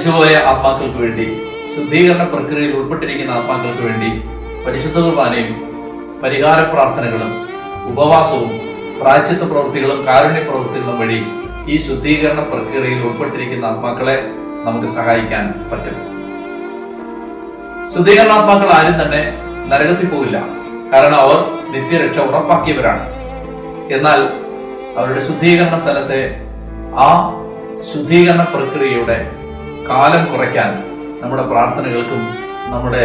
മരിച്ചുപോയ ആത്മാക്കൾക്ക് വേണ്ടി ശുദ്ധീകരണ പ്രക്രിയയിൽ ഉൾപ്പെട്ടിരിക്കുന്ന ആത്മാക്കൾക്ക് വേണ്ടി പരിശുദ്ധ കുർബാനയും പരിഹാര പ്രാർത്ഥനകളും ഉപവാസവും പ്രായച്ചിത്ത പ്രവൃത്തികളും കാരുണ്യ പ്രവൃത്തികളും വഴി ഈ ശുദ്ധീകരണ പ്രക്രിയയിൽ ഉൾപ്പെട്ടിരിക്കുന്ന ആത്മാക്കളെ നമുക്ക് സഹായിക്കാൻ പറ്റും. ശുദ്ധീകരണാത്മാക്കൾ ആരും തന്നെ നരകത്തിൽ പോകില്ല. കാരണം അവർ നിത്യരക്ഷ ഉറപ്പാക്കിയവരാണ്. എന്നാൽ അവരുടെ ശുദ്ധീകരണ സ്ഥലത്തെ ആ ശുദ്ധീകരണ പ്രക്രിയയുടെ കാലം കുറയ്ക്കാൻ നമ്മുടെ പ്രാർത്ഥനകൾക്കും നമ്മുടെ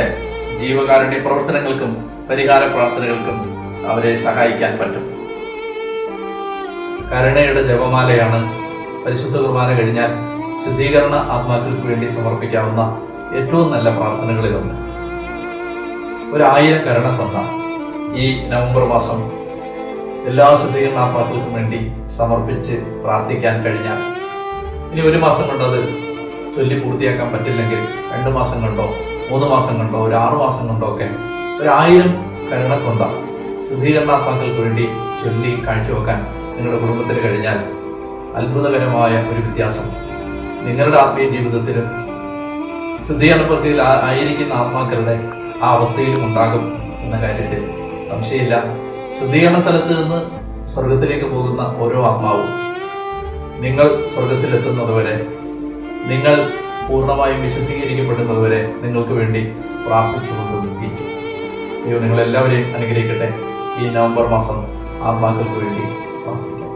ജീവകാരുണ്യ പ്രവർത്തനങ്ങൾക്കും പരിഹാര പ്രാർത്ഥനകൾക്കും അവരെ സഹായിക്കാൻ പറ്റും. കരുണയുടെ ജപമാലയാണ് പരിശുദ്ധ കുർബാന കഴിഞ്ഞാൽ ശുദ്ധീകരണ ആത്മാക്കൾക്ക് വേണ്ടി സമർപ്പിക്കാവുന്ന ഏറ്റവും നല്ല പ്രാർത്ഥനകളിലൊന്ന് ഒരായിരം കരുണ തന്ന ഈ നവംബർ മാസം എല്ലാ ശുദ്ധീകരണ ആത്മാക്കൾക്കും വേണ്ടി സമർപ്പിച്ച് പ്രാർത്ഥിക്കാൻ കഴിഞ്ഞാൽ ഇനി ഒരു മാസം കൊണ്ടത് ചൊല്ലി പൂർത്തിയാക്കാൻ പറ്റില്ലെങ്കിൽ രണ്ട് മാസം കണ്ടോ മൂന്ന് മാസം കണ്ടോ ഒരു ആറു മാസം കണ്ടോ ഒക്കെ ഒരായിരം ആയിരം കൊണ്ട ശുദ്ധീകരണാത്മാക്കൾക്ക് വേണ്ടി ചൊല്ലി കാഴ്ചവെക്കാൻ നിങ്ങളുടെ കുടുംബത്തിന് കഴിഞ്ഞാൽ അത്ഭുതകരമായ ഒരു വ്യത്യാസം. നിങ്ങളുടെ ആത്മീയ ജീവിതത്തിലും ശുദ്ധീകരണ പ്രക്രിയയിൽ ആയിരിക്കുന്ന ആത്മാക്കളുടെ ആ അവസ്ഥയിലും ഉണ്ടാകും എന്ന കാര്യത്തിൽ സംശയമില്ല. ശുദ്ധീകരണ സ്ഥലത്ത് നിന്ന് സ്വർഗത്തിലേക്ക് പോകുന്ന ഓരോ ആത്മാവും നിങ്ങൾ സ്വർഗത്തിലെത്തുന്നതുവരെ നിങ്ങൾ പൂർണമായും വിശുദ്ധീകരിക്കപ്പെടുന്നതുവരെ നിങ്ങൾക്ക് വേണ്ടി പ്രാർത്ഥിച്ചുകൊണ്ടിരിക്കും നിങ്ങൾ എല്ലാവരെയും അനുഗ്രഹിക്കട്ടെ. ഈ നവംബർ മാസം ആത്മാക്കൾക്ക് വേണ്ടി പ്രാർത്ഥിക്കാം.